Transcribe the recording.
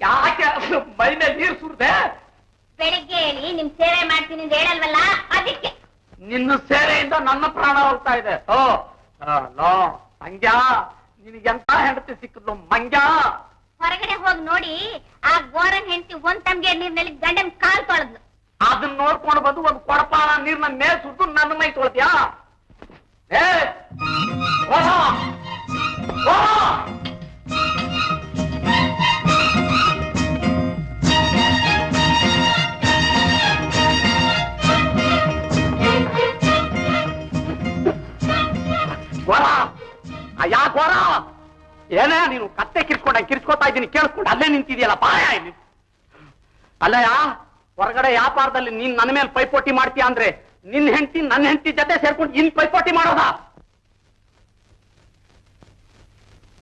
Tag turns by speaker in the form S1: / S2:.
S1: ಯಾಕೆ ಮೈ ಮೇಲೆ ನೀರು ಸುರಿದೆ
S2: ಬೆಳಿಗ್ಗೆ ಹೇಳಿ ನಿಮ್ ಸೇವೆ ಮಾಡ್ತೀನಿ ಅಂತ ಹೇಳಲ್ವಲ್ಲ? ಅದಕ್ಕೆ.
S1: ನಿನ್ನ ಸೇವೆಯಿಂದ ನನ್ನ ಪ್ರಾಣ ಹೋಗ್ತಾ ಇದೆ. ಓ ಲೋ ಮಂಗ್ಯ ನಿನಗೆ ಎಂತ ಹೆಂಡತಿ ಸಿಕ್ಕಿದ್ಲು? ಮಂಗ್ಯ!
S2: ಹೊರಗಡೆ ಹೋಗಿ ನೋಡಿ ಆ ಗೋರನ್ ಹೆಂಡತಿ ಒಂದ್ ತಮ್ಗೆ ನೀರ್ನಲ್ಲಿ ಗಂಡನ್ ಕಾಲ್ ತೊಳೆದ್ಲು.
S1: ಅದನ್ನ ನೋಡ್ಕೊಂಡು ಬಂದು ಒಂದು ಕೊಡಪಾಳ ನೀರ್ನ ಮೇಲೆ ಸುಟ್ಟು ನನ್ನ ಮೈ ತೊಳ್ದ್ಯಾ? ಏ ಹೋಗ! ಹೋಗ! ಗೋರ ಯಾ ಗೋರ ಏನೇ, ನೀನು ಕತ್ತೆ ಕಿರ್ಸ್ಕೊಂಡ ಕಿರ್ಸ್ಕೊತಾ ಇದ್ದೀನಿ, ಕೇಳಿಸ್ಕೊಂಡು ಅಲ್ಲೇ ನಿಂತಿದೆಯಲ್ಲ, ಬಾಯ ಅಲ್ಲಯ್ಯ, ಹೊರಗಡೆ ವ್ಯಾಪಾರದಲ್ಲಿ ನೀನ್ ನನ್ನ ಮೇಲೆ ಪೈಪೋಟಿ ಮಾಡ್ತೀಯ ಅಂದ್ರೆ ನಿನ್ ಹೆಂಡತಿ ನನ್ನ ಹೆಂಡತಿ ಜೊತೆ ಸೇರ್ಕೊಂಡು ಇನ್ ಪೈಪೋಟಿ ಮಾಡೋದಾ?